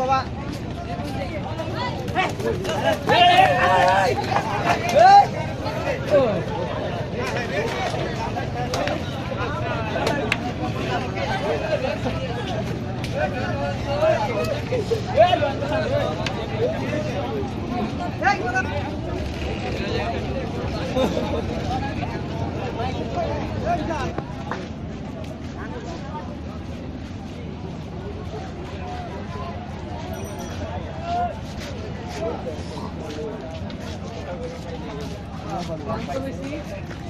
বাবা কত বেশি